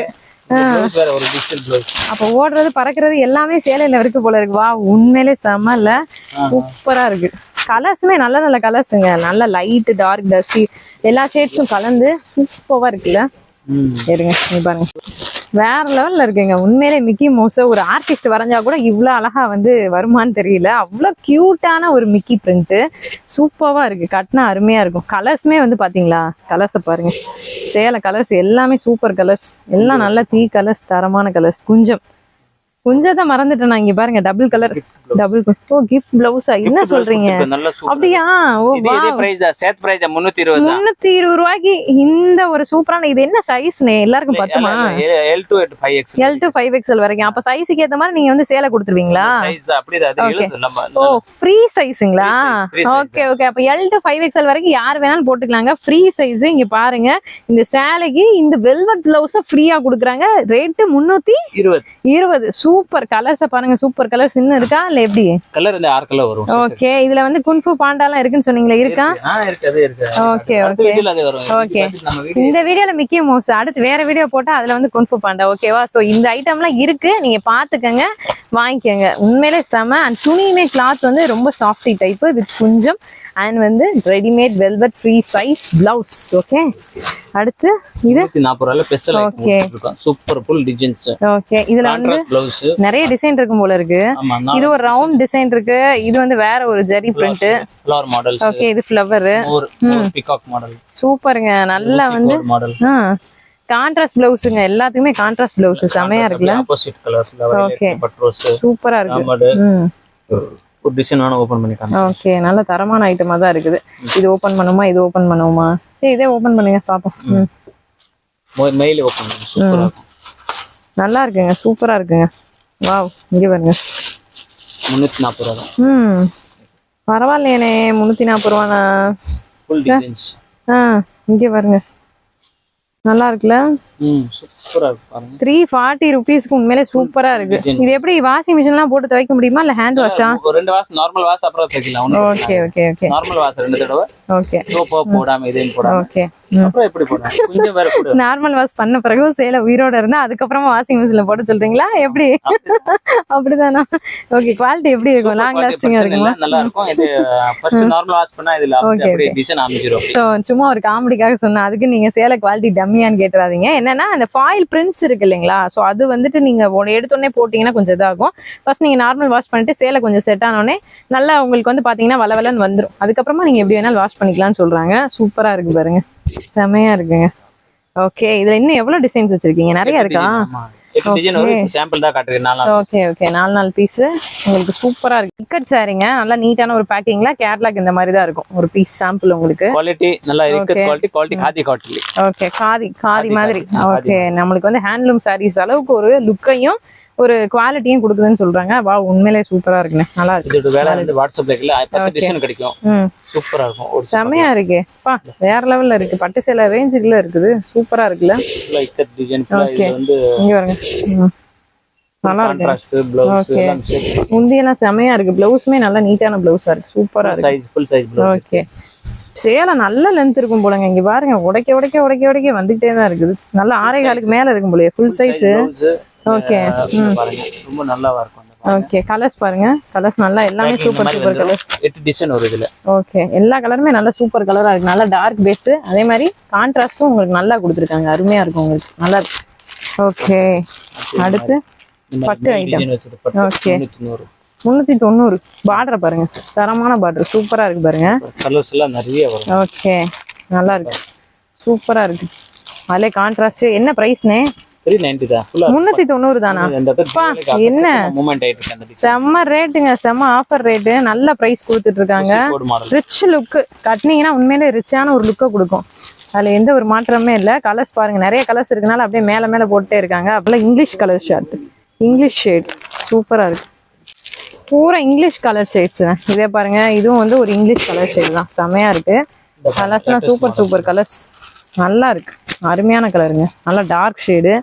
அப்ப ஓடுறது பறக்கிறது எல்லாமே சேலையில இருக்கு போல இருக்கு. வா உண்மையிலே செம்ம இல்ல சூப்பரா இருக்கு. கலர்ஸுமே நல்ல நல்ல கலர்ஸுங்க நல்ல லைட் டார்க் டஸ்டி எல்லா ஷேட்ஸும் கலந்து சூப்பரா இருக்குல்ல? இருங்க நீ பாருங்க. வேற லெவல்ல இருக்குங்க. உண்மையிலே மிக்கி மவுஸ ஒரு ஆர்டிஸ்ட் வரைஞ்சா கூட இவ்வளவு அழகா வந்து வருமான்னு தெரியல. அவ்வளவு கியூட்டான ஒரு மிக்கி பிரிண்ட் சூப்பரா இருக்கு. கட்டினா அருமையா இருக்கும். கலர்ஸுமே வந்து பாத்தீங்களா? கலர்ஸை பாருங்க. சேலை கலர்ஸ் எல்லாமே சூப்பர் கலர்ஸ் எல்லாம் நல்ல தீ கலர்ஸ் தரமான கலர்ஸ் குஞ்சம் குஞ்சத்தை மறந்துட்டேன் நான் இங்க பாருங்க டபுள் கலர் டபுள் ஓ கிஃப்ட் பிளவுஸா என்ன சொல்றீங்க? அப்படியா? ஓ சேத் பிரைஸ் முன்னூத்தி இருபது தான் முன்னூத்தி இருபது ரூபாய்க்கு இந்த ஒரு சூப்பரான இது என்ன சைஸ்னே எல்லாருக்கும் பத்துமா? L to Ed five X L to five XL வரைக்கும். அப்ப சைஸுக்கு ஏத்த மாதிரி நீங்க வந்து சேலை கொடுத்துருவீங்களா? சைஸ் தான். அப்படியே அது Okay. எழுது நம்ம ஓ ஃப்ரீ சைஸுங்களா ஓகே ஓகே அப்ப எல் டு ஃபைவ் எக்ஸ்எல் வரைக்கும் யார் வேணாலும் போட்டுக்கலாங்க. ஃப்ரீ சைஸ் இங்க பாருங்க. இந்த சேலைக்கு இந்த வெல்வெட் பிளவுஸ ஃப்ரீயா கொடுக்குறாங்க. ரேட்டு முன்னூத்தி இருபது. இருபது. சூப்பர் கலர்ஸ பாருங்க சூப்பர் கலர்ஸ் இன்னும் இருக்கா இல்ல எப்படி? கலர் இந்த ஆறு கலர் வரும். ஓகே இதுல வந்து குன்ஃபு பாண்டாலாம் இருக்குன்னு சொன்னீங்களா இருக்கா? Okay okay. வீடியோ இந்த வீடியோல மிக்கி மவுஸ் அடுத்து வேற வீடியோ போட்டா அதுல வந்து குன்ஃபு பாண்டா. ஓகேவா? சோ இந்த ஐட்டம்லாம் இருக்கு நீங்க பாத்துக்கங்க வாங்கிக்கோங்க. உண்மையிலே செம அண்ட் துணியுமே கிளாத் வந்து ரொம்ப சாஃப்டி டைப் வித் குஞ்சம் அண்ட் வந்து readymade velvet free size blouse okay அடுத்து இது நாற்பது ரூபாயில ஸ்பெஷல். இருக்கும் சூப்பர் ஃபுல் டிசைன்ஸ் ஓகே இதுல வந்து நிறைய டிசைன் இருக்கும் போல இருக்கு. இது ஒரு ரவுண்ட் டிசைன் இருக்கு. இது வந்து வேற ஒரு zari print flower models okay இது ஃப்ளவர் பிகாக் மாடல் சூப்பருங்க நல்லா வந்து மாடல் கான்ட்ராஸ்ட் பிளவுஸுங்க எல்லாத்துக்குமே கான்ட்ராஸ்ட் பிளவுஸ் செமையா இருக்குல்ல? ஆப்போசிட் கலர்ஸ்ல. பட்ரோஸ் சூப்பரா இருக்கு ஒரு டிசைன் வேணா ஓபன் பண்ணி ஓகே நல்ல தரமான ஐட்டமா தான் இருக்குது. இது ஓபன் பண்ணுமா இது ஓபன் பண்ணுவோமா? சரி இதே ஓபன் பண்ணுங்க பாப்போம். மெயில் ஓபன் பண்ணி சூப்பரா நல்லா இருக்குங்க சூப்பரா இருக்குங்க. வாவ் இங்க பாருங்க. முன்னூத்தி நாற்பது ரூபா தான். ம். பரவாயில்லையேனே முந்நூற்றி நாற்பது ரூபாண்ணா ஃபுல் டிசைன்ஸ் ஆ இங்கே பாருங்க. நல்லா இருக்குல்ல? சூப்பரா இருக்கு பாருங்க. த்ரீ ஃபார்ட்டி ருபீஸ்க்கு உண்மையிலே சூப்பரா இருக்கு. இது எப்படி வாஷிங் மிஷின்லாம் போட்டு துவைக்க முடியுமா? இல்ல ஹேண்ட் வாஷா ஒரு ரெண்டு வாஷ் நார்மல் வாஷ் அப்புறம் தைக்கலாம் okay okay okay normal wash ரெண்டு தடவை. ஓகே சோப்பா போடாம இதையும் போடாம. ஓகே அப்புறம் எப்படி போடுறேன் கொஞ்சம் வேற கூட நார்மல் வாஷ் பண்ண பிறகு சேலை உயிரோட இருந்தா அதுக்கப்புறமா வாஷிங் மிஷின்ல போட சொல்றீங்களா? எப்படி? அப்படிதானா. ஓகே குவாலிட்டி எப்படி இருக்கும்? லாங் லாஸ்டிங்கா இருக்குமா? நல்லா இருக்கும். இது ஃபர்ஸ்ட் நார்மல் வாஷ் பண்ணா இதுல Okay, அப்படியே டிசைன் அமைஞ்சிரும் அப்படி. ஸோ சும்மா ஒரு காமெடிக்காக சொன்னேன். அதுக்கு நீங்க சேலை குவாலிட்டி டம்மியான்னு கேட்டுறாதீங்க. என்னன்னா அந்த ஃபாயில் பிரிண்ட்ஸ் இருக்கு இல்லைங்களா? ஸோ அது வந்துட்டு நீங்க எடுத்தோடனே போட்டீங்கன்னா கொஞ்சம் இதாகும். ஃபர்ஸ்ட் நீங்க நார்மல் வாஷ் பண்ணிட்டு சேலை கொஞ்சம் செட் ஆனோடனே நல்லா உங்களுக்கு வந்து பாத்தீங்கன்னா வளவலன்னு வந்துரும். அதுக்கப்புறமா நீங்க எப்படி வேணாலும் வாஷ் பண்ணிக்கலாம்னு சொல்றாங்க. சூப்பரா இருக்கு பாருங்க. செமையா இருக்குங்க. ஓகே இதுல இன்னும் எவ்வளவு டிசைன்ஸ் வச்சிருக்கீங்க? நிறைய இருக்கா? எட்டு டிசைன் வரும் சாம்பிள் தான் காட்டுறேன் நாலா ஓகே ஓகே நாலு நாலு பீஸ் உங்களுக்கு சூப்பரா இருக்கு. இக்கட் சாரிங்க நல்லா நீட்டான ஒரு பேக்கிங்ல கேட்லாக் இந்த மாதிரி தான் இருக்கும். ஒரு பீஸ் சாம்பிள் உங்களுக்கு. குவாலிட்டி நல்லா இருக்கு. Okay. Quality quality khadi quality okay khadi khadi மாதிரி. ஓகே நம்மளுக்கு வந்து ஹேண்ட்லூம் சாரீஸ் அளவுக்கு ஒரு லுக்கையும் ஒரு குவாலிட்டியும் கொடுக்குதுன்னு சொல்றாங்க. வா உண்மையிலே சூப்பரா இருக்குண்ணே. நல்லா இருக்கு. இதோட வேலை வந்து வாட்ஸ்அப்ல இருக்குல்ல? பத்து டிசைன் கிடைக்கும். ம். சூப்பரா இருக்கும். ஒரு செமையா இருக்கே. பா வேற லெவல்ல இருக்கு. பட்டு சேலை ரேஞ்சுக்குள்ள இருக்குது. சூப்பரா இருக்குல்ல? இக்கட் டிசைன். இது இங்க பாருங்க. ம். நல்லா இருக்கு. முந்தியெல்லாம் செமையா இருக்கு. பிளவுஸுமே நல்லா நீட்டான பிளவுஸா இருக்கு. சூப்பரா இருக்கு. Size full size blouse okay சேலை நல்ல லென்த் இருக்கும் போலங்க. இங்க பாருங்க. உடைக்க உடைக்க உடைக்க உடைக்க வந்துகிட்டே தான் இருக்குது. நல்லா ஆறே காலுக்கு மேல இருக்கும் போலயே. Full size blouse Okay. பாருங்க. ரொம்ப நல்லாவா இருக்கும் ஓகே கலர்ஸ் பாருங்க. கலர்ஸ் நல்லா எல்லாமே சூப்பர் சூப்பர். கலர்ஸ் எட்டு டிசைன் வரும் இதுல. ஓகே எல்லா கலருமே நல்ல சூப்பர் கலரா இருக்கு. நல்ல டார்க் பேஸ் அதே மாதிரி கான்ட்ராஸ்டும் உங்களுக்கு நல்லா கொடுத்துருக்காங்க. அருமையா இருக்கும் உங்களுக்கு. நல்லா இருக்கு. ஓகே அடுத்து பட்டு பட்டு Okay. முன்னூத்தி தொண்ணூறு. பார்டரை பாருங்க. தரமான பார்டர். சூப்பரா இருக்கு பாருங்க. கலர்ஸ் எல்லாம் நிறைய ஓகே நல்லா இருக்கு. சூப்பரா இருக்கு. அதிலே கான்ட்ராஸ்ட் என்ன ப்ரைஸ்னே த்ரீ நைன்டி தான். ஃபுல்லா முந்நூற்றி தொண்ணூறு தானா? என்ன? செம்ம ரேட்டுங்க செம்ம ஆஃபர் ரேட்டு நல்ல ப்ரைஸ் கொடுத்துட்டு இருக்காங்க ரிச் லுக்கு கட்டினீங்கன்னா உண்மையிலே ரிச்சான ஒரு லுக்கை கொடுக்கும். அதில் எந்த ஒரு மாற்றமே இல்லை. கலர்ஸ் பாருங்க. நிறைய கலர்ஸ் இருக்கனால அப்படியே மேலே மேலே போட்டே இருக்காங்க. அப்பெல்லாம் English colour shirt English shade சூப்பராக இருக்கு. பூரா இங்கிலீஷ் கலர் ஷேட்ஸ் இதே பாருங்க. இதுவும் வந்து ஒரு இங்கிலீஷ் கலர் ஷேட் தான். செமையா இருக்கு. கலர்ஸ்லாம் சூப்பர் சூப்பர் கலர்ஸ் நல்லா இருக்கு. அருமையான கலருங்க நல்லா டார்க் ஷேடு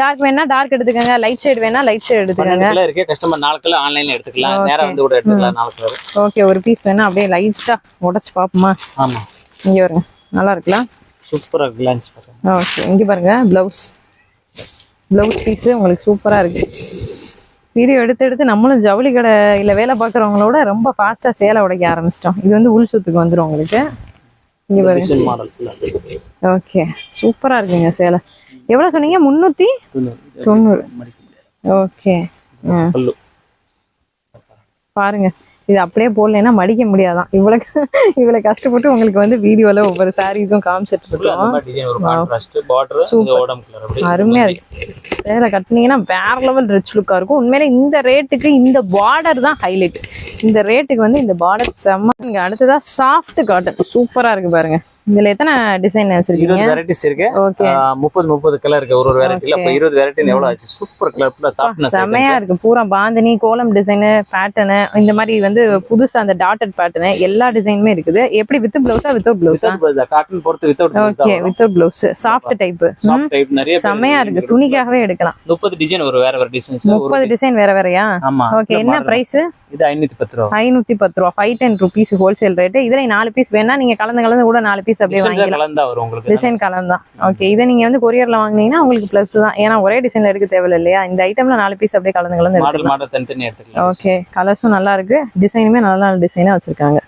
டார்க் வேணா டார்க் எடுத்துக்கோங்க. லைட் ஷேட் வேணா லைட் ஷேட் எடுத்துக்கோங்க. இருக்கு. கஸ்டமர் நாலு கலர் ஆன்லைன்ல எடுத்துக்கலாம். நேரா வந்து கூட எடுத்துக்கலாம். நாலு கலர் ஓகே ஒரு பீஸ் வேணா அப்படியே லைட்டா உடச்சு பார்ப்போமா? ஆமா. இங்க வருங்க நல்லா இருக்கலாம் சூப்பரா கிளான்ஸ் பாருங்க ஓகே இங்க பாருங்க. பிளவுஸ் பிளவுஸ் பீஸ் உங்களுக்கு சூப்பரா இருக்கு. வீடியோ எடுத்து எடுத்து நம்மளும் ஜவுளி கடையில் வேலை பார்க்குறவங்களோட ரொம்ப ஃபாஸ்ட்டாக சேலை உடைக்க ஆரம்பிச்சிட்டோம். இது வந்து உள் சுத்துக்கு வந்துடும் உங்களுக்கு. இங்கே பாருங்க. ஓகே சூப்பராக இருக்குங்க சேலை. எவ்வளோ சொன்னீங்க? முந்நூற்றி தொண்ணூறு. ஓகே பாருங்க. இது அப்படியே போடலைன்னா மடிக்க முடியாதான். இவ்வளவு இவ்வளவு கஷ்டப்பட்டு உங்களுக்கு வந்து வீடியோல ஒவ்வொரு சாரீஸும் காமிச்சிட்டு இருக்கோம். மாதிரி டிசைன் ஒரு கான்ட்ராஸ்ட் பார்டர் இந்த ஓடம் கலர் அப்படி அருமையா இருக்கு. சேலை கட்டினீங்கன்னா வேற லெவல் ரிச் லுக்கா இருக்கும். உண்மையிலே இந்த ரேட்டுக்கு இந்த பார்டர் தான் ஹைலைட் இந்த ரேட்டுக்கு வந்து இந்த பார்டர் செம்ம இங்க அடுத்ததா சாஃப்ட் காட்டன் சூப்பரா இருக்கு பாருங்க. இதுல எத்தனை டிசைன் வச்சிருக்கீங்க? இருபது வெரைட்டிஸ் இருக்கு. ஓகே முப்பது முப்பது கலர் இருக்கு. ஒரு ஒரு வெரைட்டில அப்ப இருபது வெரைட்டி எவ்வளவு ஆச்சு? சூப்பர் கலர் ஃபுல்லா சாஃப்ட்னஸ் செமையா இருக்கு. பூரா பாந்தினி கோலம் டிசைனு பேட்டர்னு இந்த மாதிரி வந்து புதுசா அந்த டாட்டட் பேட்டர்னு எல்லா டிசைனுமே இருக்குது. எப்படி? வித் பிளவுஸா வித்தவுட் பிளவுஸா காட்டன் பொறுத்து without okay without blouse soft type soft type நிறைய செமையா இருக்கு. துணிக்காகவே எடுக்கலாம். முப்பது டிசைன் ஒரு வேற வேற டிசைன்ஸ் முப்பது டிசைன் வேற வேறயா? ஆமா. ஓகே என்ன பிரைஸ் இது ஐநூத்தி பத்து ரூபா. ஐநூத்தி பத்து ரூபா. Five ten rupees wholesale rate இதுல நாலு பீஸ் வேணா நீங்க கலந்து கலந்து கூட நாலு பீஸ் அப்படியே டிசைன் வாங்கிக்கலாம் கலந்தா வரும் உங்களுக்கு. டிசைன் கலந்து. தான் ஓகே இதை நீங்க வந்து கொரியர்ல வாங்குனீங்கன்னா உங்களுக்கு பிளஸ் தான். ஏன்னா ஒரே டிசைன்ல எடுக்க தேவையில்ல இல்லையா? இந்த ஐட்டம்ல நாலு பீஸ் அப்படியே கலந்து கலந்து ஓகே கலர்ஸும் நல்லா இருக்கு. டிசைனுமே நல்ல நல்ல டிசைனா வச்சிருக்காங்க.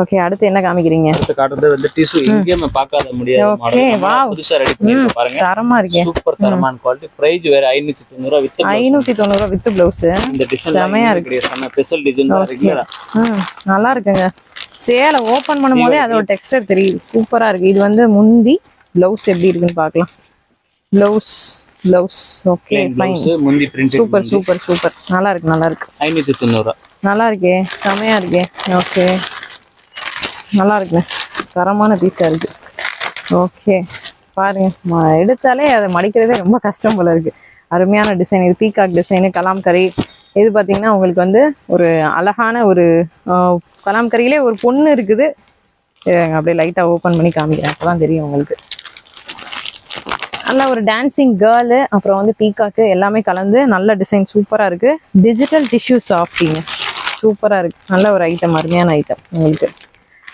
ஓகே அடுத்து என்ன காமிக்கிறீங்க? அடுத்து காட்டுறது வந்து டிஷ்யூ எங்கேயுமே பார்க்காத முடியாத மாடல். wow. புதுசா ரெடி பண்ணிருக்கோம் பாருங்க. தரமா இருக்கே. சூப்பர் தரமான குவாலிட்டி பிரைஸ் வேற ஐநூத்தி தொண்ணூறு ரூபா வித் ஐநூத்தி தொண்ணூறு ரூபா வித் பிளவுஸ் இந்த டிசைன் செமையா இருக்கு. செம்ம ஸ்பெஷல் டிசைன் ம் நல்லா இருக்குங்க. சேலை ஓபன் பண்ணும்போதே அதோட டெக்ஸ்டர் தெரியுது. சூப்பரா இருக்கு. இது வந்து முந்தி பிளவுஸ் எப்படி இருக்குன்னு பார்க்கலாம். Blouse blouse okay plain fine blouse முந்தி பிரிண்ட் சூப்பர் சூப்பர் சூப்பர் நல்லா இருக்கு நல்லா இருக்கு. ஐநூத்தி தொண்ணூறு நல்லா இருக்கே. செமையா இருக்கே. ஓகே நல்லா இருக்குங்க. தரமான பீஸா இருக்கு. ஓகே பாருங்க. எடுத்தாலே அதை மடிக்கிறதே ரொம்ப கஷ்டம் போல இருக்கு. அருமையான டிசைன் இது பீகாக் டிசைனு கலாம்கரி. இது பார்த்தீங்கன்னா உங்களுக்கு வந்து ஒரு அழகான ஒரு ஆஹ், கலாம்கரியிலே ஒரு பொண்ணு இருக்குது. அப்படியே லைட்டாக ஓப்பன் பண்ணி காமிக்கிறேன். அப்பதான் தெரியும் உங்களுக்கு. நல்ல ஒரு டான்சிங் கேர்ளு அப்புறம் வந்து பீகாக்கு எல்லாமே கலந்து நல்ல டிசைன் சூப்பராக இருக்கு. டிஜிட்டல் டிஷ்யூ சாஃப்டிங்க சூப்பராக இருக்கு. நல்ல ஒரு ஐட்டம் அருமையான ஐட்டம் உங்களுக்கு.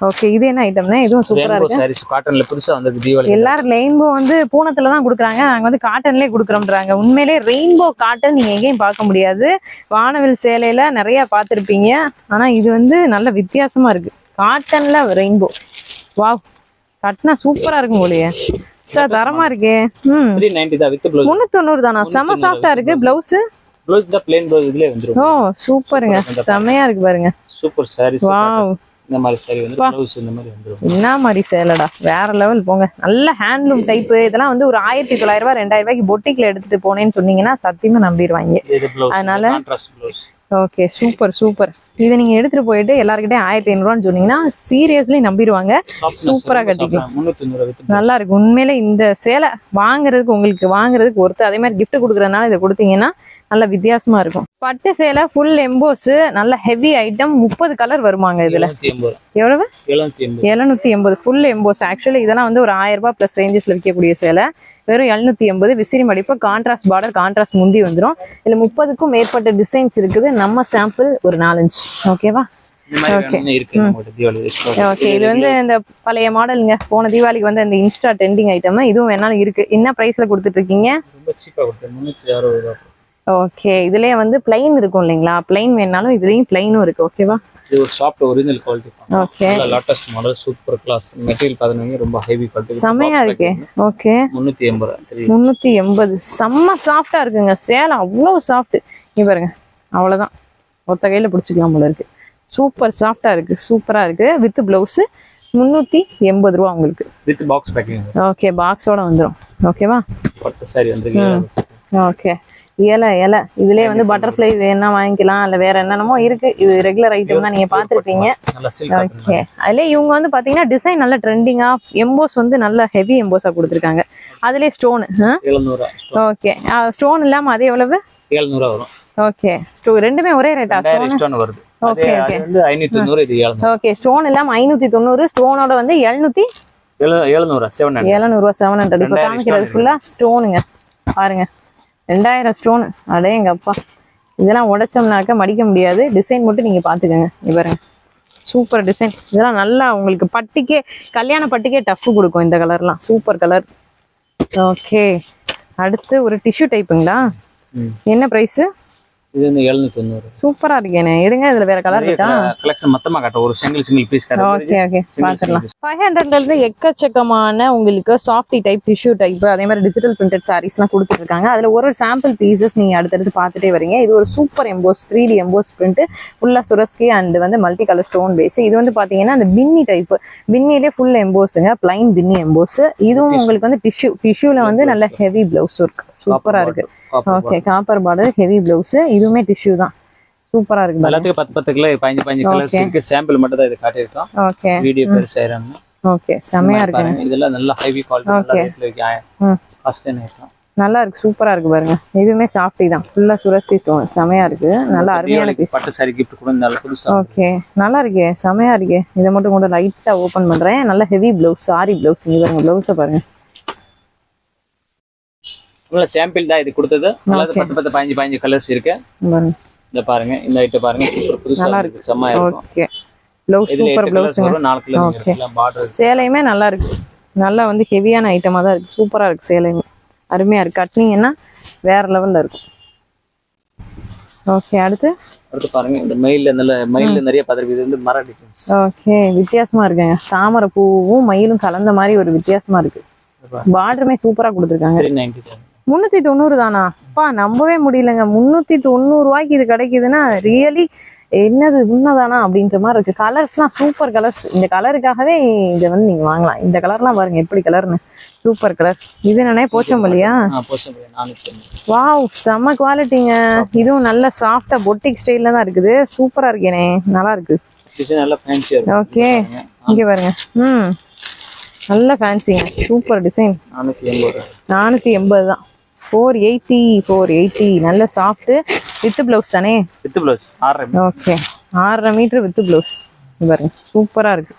ஓகே இது என்ன ஐட்டம்னா இதுவும் ரெயின்போ இருக்கு. சாரீஸ் காட்டன்ல புதுசா வந்திருக்கு தீபாவளி எல்லாரும் ரெயின்போ வந்து பூனத்துல தான் கொடுக்குறாங்க. நாங்க வந்து காட்டன்லேயே கொடுக்குறோம்ன்றாங்க. உண்மையிலே ரெயின்போ காட்டன் நீங்க எங்கேயும் பார்க்க முடியாது. வானவில் சேலையில நிறைய பார்த்துருப்பீங்க. ஆனா இது வந்து நல்ல வித்தியாசமா இருக்கு. காட்டன்ல ரெயின்போ வாவ் கட்டினா சூப்பரா இருக்கும் போலயே. சார் தரமா இருக்கே. ம். முன்னூத்தி தொண்ணூறு தானா செம சாஃப்டா இருக்கு. பிளவுஸ் ப்ளவுஸ் தான் பிளேன் ப்ளவுஸ் இதுலயே வந்துரும். ஓ சூப்பருங்க செமையா இருக்கு பாருங்க. சூப்பர் சாரீஸ் வாவ் இந்த மாதிரி சாரி வந்து ப்ளவுஸ் இந்த மாதிரி வந்துரும். என்ன மாதிரி சேலடா? வேற லெவல் போங்க. நல்ல ஹேண்ட்லூம் டைப் இதெல்லாம் வந்து ஒரு ஆயிரத்தி தொள்ளாயிரம் ரூபாய் ரெண்டாயிரம் ரூபாய்க்கு பொட்டிக்ல எடுத்துட்டு போனேன்னு சொன்னீங்கன்னா சத்தியமா நம்பிடுவாங்க அதனால- ஓகே சூப்பர் சூப்பர் இதை நீங்க எடுத்துட்டு போயிட்டு எல்லாருக்கிட்டையும் ஆயிரத்தி ஐநூறுவான்னு சொன்னீங்கன்னா சீரியஸ்லி நம்பிடுவாங்க சூப்பரா கட்டிக்கலாம். நல்லா இருக்கு உண்மையிலே இந்த சேலை வாங்குறதுக்கு உங்களுக்கு வாங்குறதுக்கு ஒருத்தர் அதே மாதிரி gift கொடுக்குறதுனால இதை கொடுத்தீங்கன்னா நல்ல வித்தியாசமா இருக்கும். பட்டு சேலை ஃபுல் எம்போஸ் நல்ல ஹெவி ஐட்டம் முப்பது கலர் வருமாங்க இதுல. எவ்வளவு? எழுநூத்தி எண்பது. ஃபுல் எம்போஸ் ஆக்சுவலி இதெல்லாம் வந்து ஒரு ஆயிரம் ரூபாய் ப்ளஸ் ரேஞ்சஸ்ல விற்கக்கூடிய சேலை. வெறும் எழுநூத்தி எண்பது விசிறி மடிப்பு கான்ட்ராஸ்ட் பார்டர் கான்ட்ராஸ்ட் முந்தி வந்துடும் இதுல முப்பதுக்கும் மேற்பட்ட டிசைன்ஸ் இருக்குது. நம்ம சாம்பிள் ஒரு நாலஞ்சு. ஓகேவா. ஓகே இது வந்து இந்த பழைய மாடலுங்க போன தீபாவளிக்கு வந்து இந்த இன்ஸ்டா ட்ரெண்டிங் ஐட்டம் இதுவும் வேணாலும் இருக்கு. என்ன பிரைஸ்ல கொடுத்துட்டு இருக்கீங்க? ஓகே இதுலயே வந்து பிளைன் இருக்கும் இல்லைங்களா? பிளைன் வேணாலும் இதுலயும் பிளைனும் இருக்கு. ஓகேவா இது ஒரு soft original quality okay latest model super class material பாத்தீங்கன்னா ரொம்ப ஹெவி குவாலிட்டி செமையா இருக்கு. ஓகே முன்னூத்தி எண்பது. ரூபா தெரியும் முந்நூற்றி எண்பது. செம்ம சாஃப்டா இருக்குங்க. சேலை அவ்வளோ சாஃப்ட் நீ பாருங்க. அவ்வளோதான் ஒத்த கையில பிடிச்சிக்கலாம் போல இருக்கு. சூப்பர் சாஃப்டா இருக்கு. சூப்பரா இருக்கு. வித் பிளவுஸ் முந்நூற்றி எண்பது ரூபா உங்களுக்கு. வித் பாக்ஸ் பேக்கிங் ஓகே பாக்ஸோட வந்துடும் ஓகேவா பட்டு சாரி வந்துருக்கு ஓகே இலை இலை. இதுலயே வந்து பட்டர்ஃப்ளை வேணா வாங்கிக்கலாம். இல்ல வேற என்னென்னமோ இருக்கு. இது ரெகுலர் ஐட்டம் தான் நீங்க சில்க் ஓகே அதுல இவங்க வந்து பாத்தீங்கன்னா டிசைன் நல்ல ட்ரெண்டிங்கா எம்போஸ் வந்து நல்ல ஹெவி எம்போஸா கொடுத்துருக்காங்க. அதுலயே ஸ்டோனு ஓகே ஸ்டோன் இல்லாம அது எவ்வளவு? வரும். ஓகே ஸ்டோ ரெண்டுமே ஒரே ரேட்டா ஸ்டோன் வருது. அது வந்து ஐநூத்தி தொண்ணூறு இது எழுநூறு. ஓகே ஸ்டோன் இல்லாம ஐநூத்தி தொண்ணூறு ஸ்டோனோட வந்து எழுநூத்தி எழு எழுநூறுவா செவன் எழுநூறுவா செவன் ஹண்ட்ரட் இப்போ ரெண்டாயிரம் காமிக்கிறது ஃபுல்லா ஸ்டோனுங்க பாருங்க. ரெண்டாயிரம் ஸ்டோனு அடே எங்க அப்பா. இதெல்லாம் உடைச்சோம்னாக்க மடிக்க முடியாது. டிசைன் மட்டும் நீங்க பாத்துக்கோங்க. இங்க பாருங்க. சூப்பர் டிசைன் இதெல்லாம் நல்லா உங்களுக்கு பட்டிக்கே கல்யாண பட்டிக்கே டஃப் கொடுக்கும் இந்த கலர்லாம் சூப்பர் கலர் ஓகே அடுத்து ஒரு டிஷ்யூ டைப்புங்களா. என்ன பிரைஸ் இது வந்து எழுநூத்தி தொண்ணூறு சூப்பரா இருக்கேனே. எடுங்க இதுல வேற கலர் இருக்கா? கலெக்ஷன் மொத்தமா காட்டும் ஒரு single single piece okay okay five ஹண்ட்ரட்ல இருந்து எக்கச்சக்கமான உங்களுக்கு சாஃப்டி டைப் டிஷ்யூ டைப் அதே மாதிரி டிஜிட்டல் பிரிண்டட் சாரீஸ்லாம் கொடுத்துட்டு இருக்காங்க அதுல ஒரு ஒரு சாம்பிள் பீசஸ் நீங்க அடுத்தடுத்து பார்த்துட்டே வரீங்க. இது ஒரு super emboss three D emboss print ஃபுல்லா சுரஸ்கி அண்ட் வந்து மல்டி கலர் ஸ்டோன் பேஸ் இது வந்து பாத்தீங்கன்னா அந்த பின்னி டைப் பின்னிலே ஃபுல் எம்போஸுங்க பிளைன் பின்னி எம்போஸ் இதுவும் உங்களுக்கு வந்து டிஷ்யூ டிஷ்யூல வந்து நல்ல ஹெவி பிளவுஸ் ஒர்க் சூப்பரா இருக்கு. Okay copper border heavy blouse இதுவுமே டிஷ்யூ தான். சூப்பரா இருக்கு எல்லாத்துக்கும் பத்து பத்து கிலோ பதினஞ்சு பதினஞ்சு கலர்ஸ் இருக்கு. சாம்பிள் மட்டும் தான் இது காட்டியிருக்கோம். ஓகே வீடியோ பெருசாயிரம் ஓகே செமையா இருக்கு இதெல்லாம் நல்ல ஹெவி குவாலிட்டி நல்ல ரேட்ல ம். காஸ்ட்லியான ஐட்டம் நல்லா இருக்கு சூப்பரா இருக்கு பாருங்க. இதுவுமே சாஃப்டி தான். ஃபுல்லா சுரஸ்டி ஸ்டோன் செமையா இருக்கு. நல்லா அருமையான பீஸ் பட்டு சாரி கிஃப்ட் கூட நல்ல புதுசா ஓகே நல்லா இருக்கே செமையா இருக்கே. இதை மட்டும் கூட லைட்டா ஓபன் பண்றேன். நல்ல ஹெவி பிளவுஸ் சாரி பிளவுஸ் இங்க பாருங்க. பிளவுஸை பாருங்க. நல்ல சாம்பிள் தான் இது கொடுத்தது. நல்லது பத்து பத்து பதினஞ்சு பதினஞ்சு கலர்ஸ் இருக்கு. இந்த பாருங்க இந்த ஐட்டம் பாருங்க. புதுசா இருக்கு. இருக்கும். ஓகே பிளவுஸ் சூப்பர் வரும். நாலு கலர் சேலையுமே நல்லா இருக்கு. நல்லா வந்து ஹெவியான ஐட்டமா தான் இருக்கு. சூப்பரா இருக்கு சேலையுமே. அருமையா இருக்கு. கட்டினீங்கன்னா வேற லெவல்ல இருக்கும் ஓகே அடுத்து? அடுத்து பாருங்க. இந்த மயில்ல நல்ல மயில்ல நிறைய பதிவு. இது வந்து மர டிசைன்ஸ் ஓகே வித்தியாசமா இருக்குங்க. தாமரை பூவும் மயிலும் கலந்த மாதிரி ஒரு வித்தியாசமா இருக்கு. பார்டருமே சூப்பரா கொடுத்துருக்காங்க. முந்நூத்தி தொண்ணூறு தானா? அப்பா நம்பவே முடியலங்க. முந்நூத்தி தொண்ணூறு ரூபாய்க்கு இது கிடைக்குதுன்னா ரியலி என்னது உண்மைதானா அப்படின்ற மாதிரி இருக்கு. கலர்ஸ்லாம் சூப்பர் கலர்ஸ் இந்த கலருக்காகவே இதை வந்து நீங்க வாங்கலாம். இந்த கலர்லாம் பாருங்க எப்படி கலர்னு சூப்பர் கலர் இது என்னன்னே போச்சம்பள்ளியா? வாவ் செம்ம குவாலிட்டிங்க இதுவும் நல்ல சாஃப்டா பொட்டிக் ஸ்டைல்ல தான் இருக்குது. சூப்பரா இருக்கேனே. நல்லா இருக்கு. ஓகே இங்க பாருங்க. ம். நல்ல ஃபேன்சிங்க சூப்பர் டிசைன் நானூற்றி எண்பது தான். ஃபோர் எயிட்டி ஃபோர் எயிட்டி நல்ல சாஃப்ட்டு வித் ப்ளவுஸ் தானே? வித் ப்ளவுஸ் ஆறரை ஓகே ஆறரை மீட்ரு வித் ப்ளவுஸ் பாருங்க. சூப்பராக இருக்கு.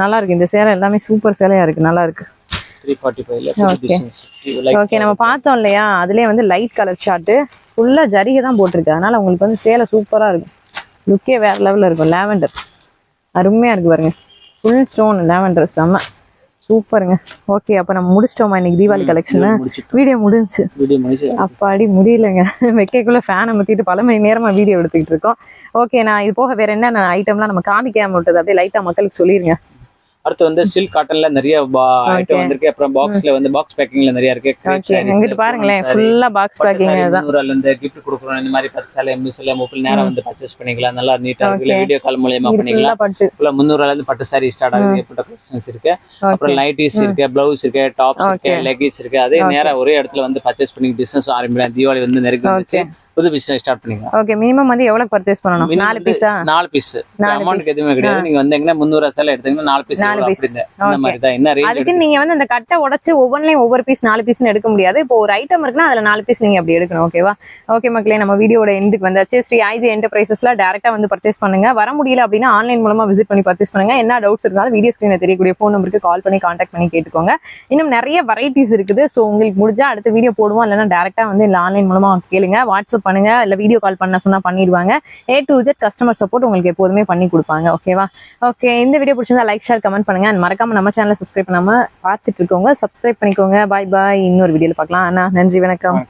நல்லா இருக்கு. இந்த சேலை எல்லாமே சூப்பர் சேலையா இருக்கு. நல்லா இருக்கு. ஓகே நம்ம பார்த்தோம் இல்லையா? அதுலயே வந்து லைட் கலர் ஷார்ட்டு ஃபுல்லா ஜரிகை தான் போட்டிருக்கு. அதனால உங்களுக்கு வந்து சேலை சூப்பரா இருக்கும் லுக்கே வேற லெவல்ல இருக்கும். லேவெண்டர் அருமையா இருக்கு பாருங்க. ஃபுல் ஸ்டோன் லேவெண்டர் செம்ம சூப்பருங்க. ஓகே அப்ப நம்ம முடிச்சிட்டோமா இன்னைக்கு தீபாவளி கலெக்ஷன் வீடியோ முடிச்சு அப்பாடி முடியலங்க. வைக்கக்குள்ள ஃபேனை முத்திட்டு பல மணி நேரமா வீடியோ எடுத்துக்கிட்டு இருக்கோம். ஓகே நான் இது போக வேற என்னென்ன ஐட்டம்லாம் நம்ம காமிக்காம விட்டது அப்படியே லைட்டா மக்களுக்கு சொல்லிருங்க. அடுத்து வந்து சில்க் காட்டன்ல நிறைய ஐட்டம் வந்திருக்கு. அப்புறம் பாக்ஸ்ல வந்து பாக்ஸ் பேக்கிங்ல நிறைய இருக்கு. எங்கிட்ட பாருங்களேன் ஃபுல்லா பாக்ஸ் பேக்கிங் தான் முந்நூறுல இருந்து கிஃப்ட் கொடுக்குறோம். இந்த மாதிரி பத்து சேலை எண்பது சேலை முப்பது நேரம் வந்து பர்ச்சேஸ் பண்ணிக்கலாம். நல்லா நீட்டா இருக்கு. இல்ல வீடியோ கால் மூலியமா பண்ணிக்கலாம். ஃபுல்லா முந்நூறுல இருந்து பட்டு சாரி ஸ்டார்ட் ஆகுது. ஏற்பட்ட கலெக்ஷன்ஸ் இருக்கு. அப்புறம் நைட்டிஸ் இருக்கு பிளவுஸ் இருக்கு டாப்ஸ் இருக்கு லெகிஸ் இருக்கு. அதே நேரா ஒரே இடத்துல வந்து பர்ச்சேஸ் பண்ணி பிசினஸ் ஆரம்பிக்கலாம். தீபாவளி வந்து நெருங்கி வந்துச்சு. புது பிசினஸ் ஸ்டார்ட் பண்ணிக்கலாம். ஓகே மினிமம் வந்து எவ்வளவு பர்ச்சேஸ் பண்ணணும்? நாலு பீஸா நாலு பீஸ் அமௌண்ட். எதுவுமே கிடையாது. நீங்க வந்தீங்கன்னா முந்நூறு சேலை எடுத்தீங்கன்னா நாலு பீஸ் நாலு piece. இந்த மாதிரி தான் என்ன ரேஞ்ச் அதுக்கு நீங்க வந்து அந்த கட்டை உடைச்சு ஒவ்வொன்றையும் ஒவ்வொரு பீஸ் நாலு பீஸ்னு எடுக்க முடியாது. இப்போ ஒரு ஐட்டம் இருக்குன்னா அதுல நாலு பீஸ் நீங்க அப்படி எடுக்கணும். ஓகேவா ஓகே மக்களே நம்ம வீடியோட எண்டுக்கு வந்தாச்சு. ஸ்ரீ ஐஜி என்டர்பிரைசஸ்ல டேரக்டா வந்து பர்ச்சேஸ் பண்ணுங்க. வர முடியல அப்படின்னா ஆன்லைன் மூலமா விசிட் பண்ணி பர்ச்சேஸ் பண்ணுங்க. என்ன டவுட்ஸ் இருந்தாலும் வீடியோ ஸ்கிரீன்ல தெரியக்கூடிய ஃபோன் நம்பருக்கு கால் பண்ணி கான்டாக்ட் பண்ணி கேட்டுக்கோங்க. இன்னும் நிறைய வெரைட்டிஸ் இருக்குது. ஸோ உங்களுக்கு முடிஞ்சா அடுத்த வீடியோ போடுவோம். இல்லைன்னா டேரக்டா வந்து ஆன்லைன் மூலமா கேளுங்க. வாட்ஸ்அப் பண்ணுங்க. இல்ல வீடியோ கால் பண்ண சொன்னா பண்ணிடுவாங்க. A to Z customer support உங்களுக்கு எப்போதுமே பண்ணி கொடுப்பாங்க. ஓகேவா ஓகே இந்த வீடியோ பிடிச்சிருந்தா லைக் ஷேர் கமெண்ட் பண்ணுங்க. அண்ட் மறக்காம நம்ம சேனலை சப்ஸ்கிரைப் பண்ணாம பார்த்துட்டு இருக்கோங்க. சப்ஸ்கிரைப் பண்ணிக்கோங்க. பாய் பாய் இன்னொரு வீடியோல பார்க்கலாம். அண்ணா நன்றி வணக்கம்.